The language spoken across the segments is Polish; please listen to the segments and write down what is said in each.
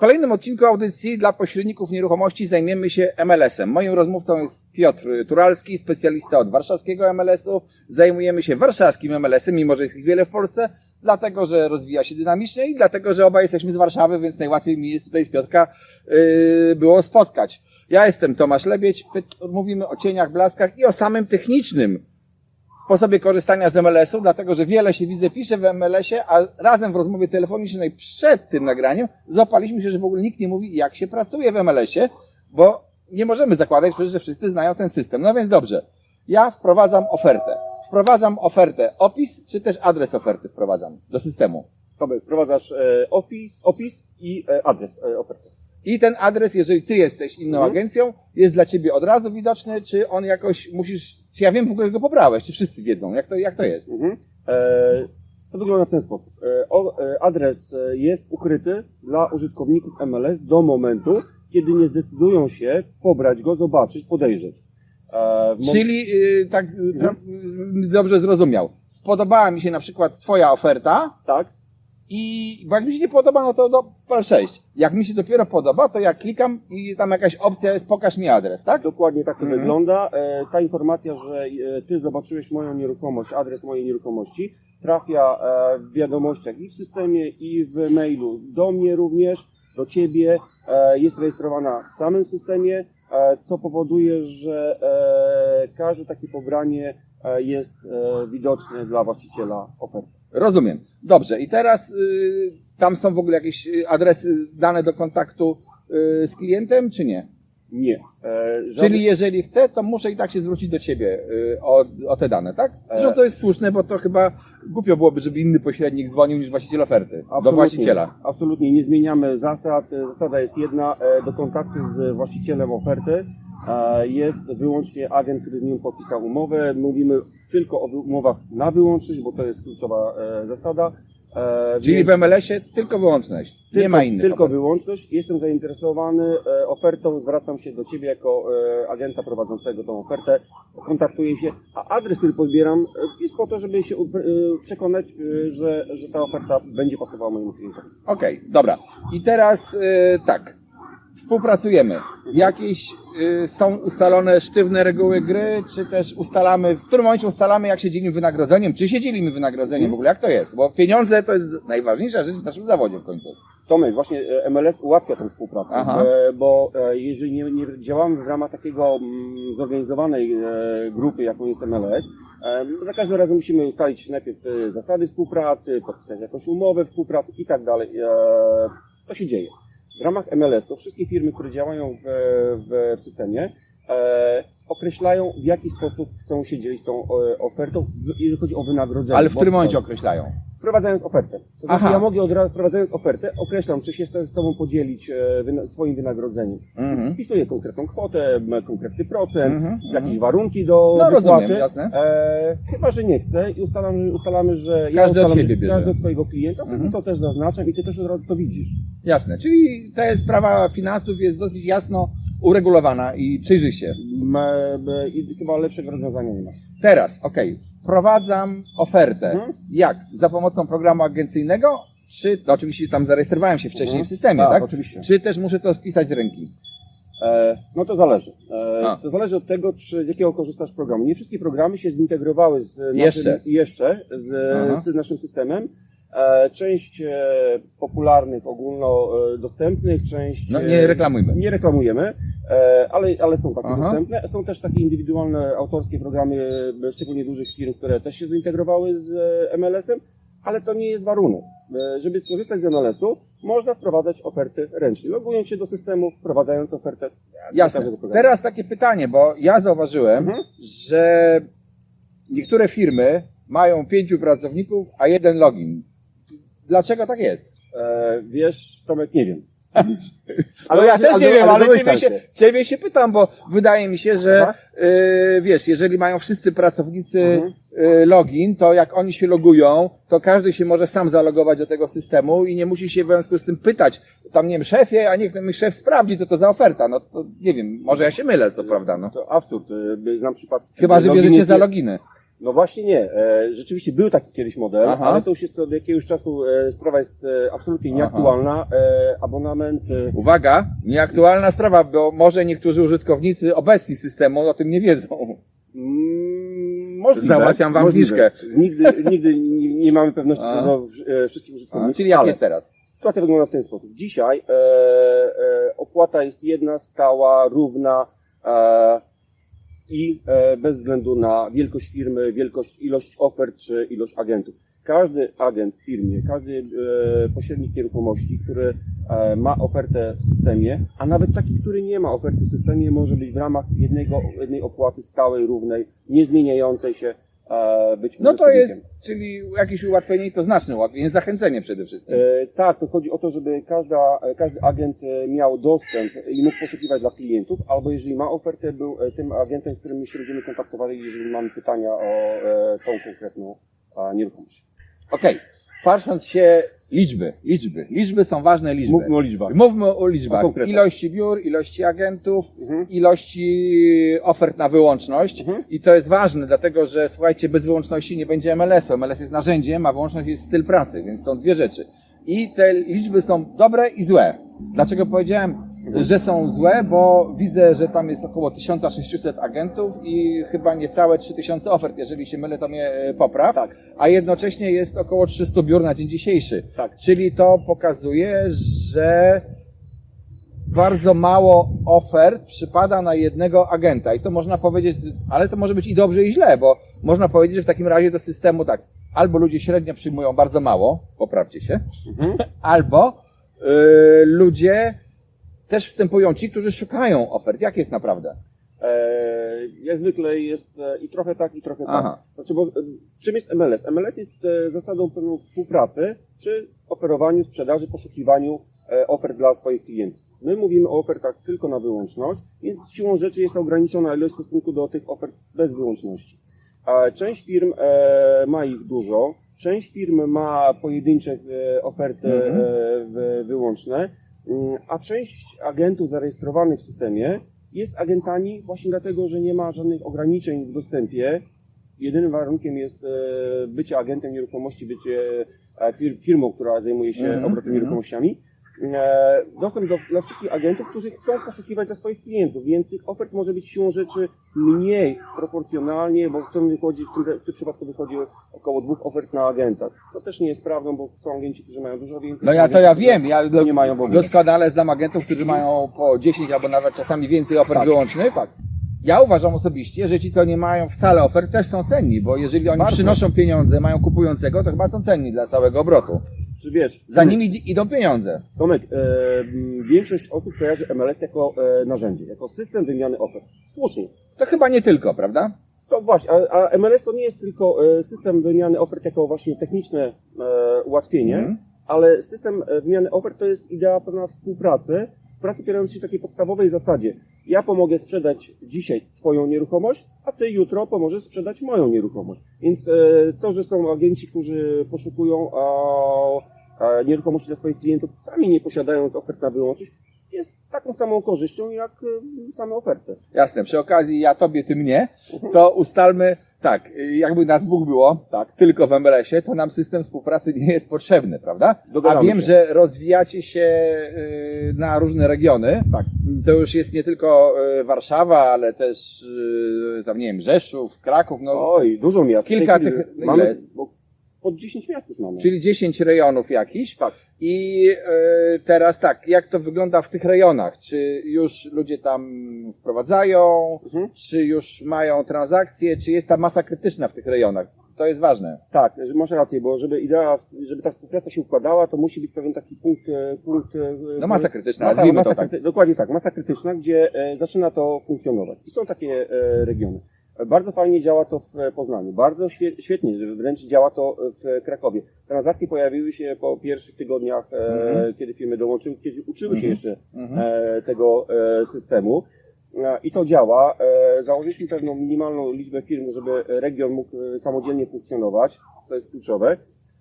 kolejnym odcinku audycji dla pośredników nieruchomości zajmiemy się MLS-em. Moim rozmówcą jest Piotr Turalski, specjalista od warszawskiego MLS-u. Zajmujemy się warszawskim MLS-em, mimo że jest ich wiele w Polsce, dlatego że rozwija się dynamicznie i dlatego, że obaj jesteśmy z Warszawy, więc najłatwiej mi jest tutaj z Piotrka yy, było spotkać. Ja jestem Tomasz Lebieć, mówimy o cieniach, blaskach i o samym technicznym sposobie korzystania z MLS-u, dlatego że wiele się widzę pisze w MLS-ie, a razem w rozmowie telefonicznej przed tym nagraniem złapaliśmy się, że w ogóle nikt nie mówi, jak się pracuje w MLS-ie, bo nie możemy zakładać przecież, że wszyscy znają ten system. No więc dobrze, ja wprowadzam ofertę. Wprowadzam ofertę, opis, czy też adres oferty wprowadzam do systemu. Tomek, wprowadzasz e, opis, opis i e, adres e, oferty. I ten adres, jeżeli ty jesteś inną Mhm. agencją, jest dla ciebie od razu widoczny, czy on jakoś musisz, czy ja wiem w ogóle, że go pobrałeś, czy wszyscy wiedzą, jak to, jak to jest? Mhm. E, to wygląda w ten sposób. E, o, e, adres e, jest ukryty dla użytkowników MLS do momentu, kiedy nie zdecydują się pobrać go, zobaczyć, podejrzeć. E, w mom- Czyli y, tak y, tra- y, dobrze zrozumiał. Spodobała mi się na przykład twoja oferta Tak, i jak mi się nie podoba, no to do pal 6. Jak mi się dopiero podoba, to ja klikam i tam jakaś opcja jest pokaż mi adres, tak? dokładnie tak to Mhm. wygląda. E, ta informacja, że e, ty zobaczyłeś moją nieruchomość, adres mojej nieruchomości, trafia e, w wiadomościach i w systemie, i w mailu do mnie również, do ciebie. E, jest rejestrowana w samym systemie, e, co powoduje, że e, każde takie pobranie e, jest e, widoczne dla właściciela oferty. Rozumiem. Dobrze. I teraz y, tam są w ogóle jakieś y, adresy, dane do kontaktu y, z klientem, czy nie? Nie. E, Czyli jeżeli chcę, to muszę i tak się zwrócić do ciebie y, o, o te dane, tak? E. Że to jest słuszne, bo to chyba głupio byłoby, żeby inny pośrednik dzwonił niż właściciel oferty. Do właściciela. Absolutnie nie zmieniamy zasad. E, Zasada jest jedna. e, Do kontaktu z właścicielem oferty jest wyłącznie agent, który z nim podpisał umowę. Mówimy tylko o umowach na wyłączność, bo to jest kluczowa e, zasada. E, Czyli więc w MLS-ie tylko wyłączność. nie tylko, ma innych. Tylko wyłączność. Jestem zainteresowany e, ofertą, zwracam się do Ciebie jako agenta prowadzącego tą ofertę, kontaktuję się, a adres, który podbieram jest po to, żeby się przekonać, że, że ta oferta będzie pasowała mojemu klientowi. Okej, dobra. I teraz tak. Współpracujemy. Jakieś y, są ustalone sztywne reguły gry, czy też ustalamy, w którym momencie ustalamy, jak się dzielimy wynagrodzeniem, czy się dzielimy wynagrodzeniem w ogóle, jak to jest? Bo pieniądze to jest najważniejsza rzecz w naszym zawodzie w końcu. Tomek, właśnie e, MLS ułatwia tę współpracę, Aha. e, bo e, jeżeli nie, nie działamy w ramach takiego mm, zorganizowanej grupy, jaką jest MLS, e, za każdym razem musimy ustalić najpierw zasady współpracy, podpisać jakąś umowę współpracy i tak dalej. To się dzieje. W ramach MLS-u wszystkie firmy, które działają w, w, w systemie, e, określają w jaki sposób chcą się dzielić tą e, ofertą, w- jeżeli chodzi o wynagrodzenie. Ale w Bo którym momencie określają? Wprowadzając ofertę. To znaczy Aha. ja mogę od razu, wprowadzając ofertę, określam, czy się z Tobą podzielić e, wyna- swoim wynagrodzeniem. Mhm. Wpisuję konkretną kwotę, m, konkretny procent, Mhm, jakieś mhm. warunki do No wypłaty. rozumiem, jasne. E, chyba, że nie chcę i ustalamy, ustalamy że Każdy ja od ustalam, siebie bierze. każdy od swojego klienta, Mhm. mhm. to też zaznaczam i Ty też od razu to widzisz. Jasne. Czyli ta sprawa finansów jest dosyć jasno uregulowana i przyjrzy się. M, m, I chyba lepszego rozwiązania nie ma. Teraz, okej, wprowadzam ofertę. Mhm. Jak? Za pomocą programu agencyjnego? Czy, no oczywiście tam zarejestrowałem się wcześniej Mhm. w systemie, Tak, tak? oczywiście. Czy też muszę to spisać z ręki? E, no to zależy. E, to zależy od tego, czy, z jakiego korzystasz programu. Nie wszystkie programy się zintegrowały z naszym, Jeszcze. jeszcze z, z naszym systemem. E, część e, popularnych, ogólnodostępnych, część No e, nie reklamujmy. nie reklamujemy, ale, ale są takie Aha. dostępne. Są też takie indywidualne autorskie programy, szczególnie dużych firm, które też się zintegrowały z MLS-em, ale to nie jest warunek. Żeby skorzystać z MLS-u, można wprowadzać oferty ręcznie. Logując się do systemu, wprowadzając ofertę. Jasne. Teraz takie pytanie, bo ja zauważyłem, Mhm. że niektóre firmy mają pięciu pracowników, a jeden login. Dlaczego tak jest? E, wiesz, Tomek, nie wiem. Ale ja też nie wiem, ale ciebie się, ciebie się pytam, bo wydaje mi się, że yy, wiesz, jeżeli mają wszyscy pracownicy yy, login, to jak oni się logują, to każdy się może sam zalogować do tego systemu i nie musi się w związku z tym pytać, tam nie wiem, szefie, a niech mi szef sprawdzi, co to za oferta. No to nie wiem, może ja się mylę, co prawda, no. To absurd. E, Znam przypadki. Chyba, że bierzecie za loginy. No właśnie nie. E, rzeczywiście był taki kiedyś model, Aha. ale to już jest od jakiegoś czasu, e, sprawa jest e, absolutnie nieaktualna. E, abonament e, Uwaga, nieaktualna sprawa, bo może niektórzy użytkownicy obecni systemu o tym nie wiedzą. Mm, możliwe, Załatwiam wam możliwe. Nigdy, nigdy nie, nie mamy pewności co do e, wszystkich użytkowników. czyli jak ale jest teraz? sytuacja wygląda w ten sposób. Dzisiaj e, e, opłata jest jedna, stała, równa e, i e, bez względu na wielkość firmy, wielkość, ilość ofert czy ilość agentów. Każdy agent w firmie, każdy e, pośrednik nieruchomości, który e, ma ofertę w systemie, a nawet taki, który nie ma oferty w systemie, może być w ramach jednego, jednej opłaty stałej, równej, niezmieniającej się, być No to jest, czyli jakieś ułatwienie i to znaczne ułatwienie, zachęcenie przede wszystkim. E, tak, to chodzi o to, żeby każda, e, każdy agent e, miał dostęp i mógł poszukiwać dla klientów, albo jeżeli ma ofertę, był e, tym agentem, z którym my się będziemy kontaktowali, jeżeli mamy pytania o e, tą konkretną nieruchomość. Okej, patrząc się liczby, liczby, liczby są ważne liczby. Mówmy o liczbach. Mówmy o O liczbach. konkretach. Ilości biur, ilości agentów, Mhm. ilości ofert na wyłączność. Mhm. I to jest ważne, dlatego że słuchajcie, bez wyłączności nie będzie MLS-u. MLS jest narzędziem, a wyłączność jest styl pracy, więc są dwie rzeczy. I te liczby są dobre i złe. Dlaczego powiedziałem, że są złe? Bo widzę, że tam jest około 1600 agentów i chyba niecałe 3000 ofert. Jeżeli się mylę, to mnie e, popraw. Tak. A jednocześnie jest około 300 biur na dzień dzisiejszy. Tak. Czyli to pokazuje, że bardzo mało ofert przypada na jednego agenta. I to można powiedzieć, ale to może być i dobrze, i źle, bo można powiedzieć, że w takim razie do systemu tak, albo ludzie średnio przyjmują bardzo mało, poprawcie się, Mhm. albo y, ludzie też wstępują ci, którzy szukają ofert. Jak jest naprawdę? E, jak zwykle jest e, i trochę tak, i trochę Aha. tak. Znaczy, bo, e, czym jest MLS? MLS jest zasadą pewną współpracy przy oferowaniu, sprzedaży, poszukiwaniu ofert dla swoich klientów. My mówimy o ofertach tylko na wyłączność, więc siłą rzeczy jest to ograniczona ilość w stosunku do tych ofert bez wyłączności. Część firm ma ich dużo, część firm ma pojedyncze oferty e, w, wyłączne, mm, a część agentów zarejestrowanych w systemie jest agentami właśnie dlatego, że nie ma żadnych ograniczeń w dostępie. Jedynym warunkiem jest e, bycie agentem nieruchomości, bycie e, fir- firmą, która zajmuje się Mhm, obrotem mhm. nieruchomościami. E, Dostęp do, dla wszystkich agentów, którzy chcą poszukiwać dla swoich klientów, więc tych ofert może być siłą rzeczy mniej proporcjonalnie, bo w tym, wychodzi, w tym, w tym przypadku wychodzi około dwóch ofert na agenta, co też nie jest prawdą, bo są agenci, którzy mają dużo więcej. No ja to ja wiem, ja do, nie mają w ogóle. doskonale znam agentów, którzy mają po 10 albo nawet czasami więcej ofert Tak. wyłącznych. Tak. Ja uważam osobiście, że ci, co nie mają wcale ofert, też są cenni, bo jeżeli oni Bardzo. przynoszą pieniądze, mają kupującego, to chyba są cenni dla całego obrotu. Czy wiesz, Za nimi id- idą pieniądze. Tomek, e, większość osób kojarzy MLS jako e, narzędzie, jako system wymiany ofert. Słusznie. To chyba nie tylko, prawda? To właśnie, a, a MLS to nie jest tylko e, system wymiany ofert jako właśnie techniczne e, ułatwienie, Mhm. ale system e, wymiany ofert to jest idea pewna współpracy, współpracy opierającej się takiej podstawowej zasadzie. Ja pomogę sprzedać dzisiaj Twoją nieruchomość, a Ty jutro pomożesz sprzedać moją nieruchomość. Więc e, to, że są agenci, którzy poszukują nieruchomości dla swoich klientów, sami nie posiadając ofert na wyłączność, jest taką samą korzyścią jak e, same oferty. Jasne, przy okazji ja tobie, ty mnie, to ustalmy, tak, y, jakby nas dwóch było, Tak. tylko w MLS-ie, to nam system współpracy nie jest potrzebny, prawda? A Dogadamy wiem, się. że rozwijacie się y, na różne regiony. Tak. To już jest nie tylko y, Warszawa, ale też tam, nie wiem, Rzeszów, Kraków, no, Oj, dużo miast. Kilka tych- mamy, jest? Pod 10 miast już mamy. czyli 10 rejonów jakichś. Tak. I y, teraz tak, jak to wygląda w tych rejonach? Czy już ludzie tam wprowadzają, Mhm. czy już mają transakcje, czy jest ta masa krytyczna w tych rejonach? To jest ważne. Tak, masz rację, bo żeby idea, żeby ta współpraca się układała, to musi być pewien taki punkt, e, punkt e, No masa krytyczna, masa, masa to tak. kryty- Dokładnie tak, masa krytyczna, gdzie e, zaczyna to funkcjonować. I są takie e, regiony. Bardzo fajnie działa to w e, Poznaniu, bardzo świe, świetnie, wręcz działa to w Krakowie. Transakcje pojawiły się po pierwszych tygodniach, e, Mhm. kiedy firmy dołączyły, kiedy uczyły się Mhm. jeszcze Mhm. e, tego systemu. I to działa. Założyliśmy pewną minimalną liczbę firm, żeby region mógł samodzielnie funkcjonować. To jest kluczowe.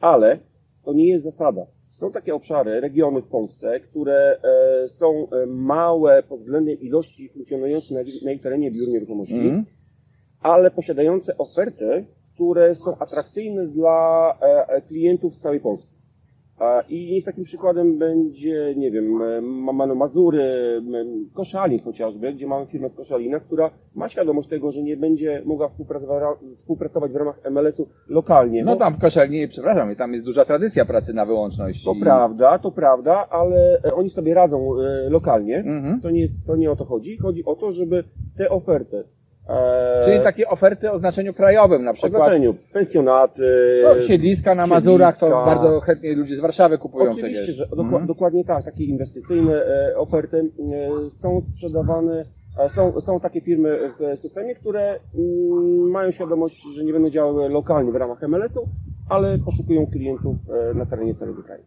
Ale to nie jest zasada. Są takie obszary, regiony w Polsce, które są małe pod względem ilości funkcjonujących na, ich terenie biur nieruchomości, Mhm. Ale posiadające oferty, które są atrakcyjne dla e, e, klientów z całej Polski. I niech takim przykładem będzie, nie wiem, e, mamy Mazury, Koszalin chociażby, gdzie mamy firmę z Koszalina, która ma świadomość tego, że nie będzie mogła współpracować, w ramach MLS-u lokalnie. No bo- tam w Koszalnie, przepraszam, tam jest duża tradycja pracy na wyłączność. To prawda, to prawda, ale oni sobie radzą lokalnie. Mhm. To, nie, to nie o to chodzi. Chodzi o to, żeby te oferty. E, Czyli takie oferty o znaczeniu krajowym, na przykład oznaczeniu pensjonaty. no, siedliska na Mazurach, to siedliska. bardzo chętnie ludzie z Warszawy kupują Oczywiście, przecież. że doku- Mhm. dokładnie tak, takie inwestycyjne e, oferty e, są sprzedawane. e, Są, są takie firmy w systemie, które mm, mają świadomość, że nie będą działały lokalnie w ramach MLS-u, ale poszukują klientów e, na terenie całego kraju.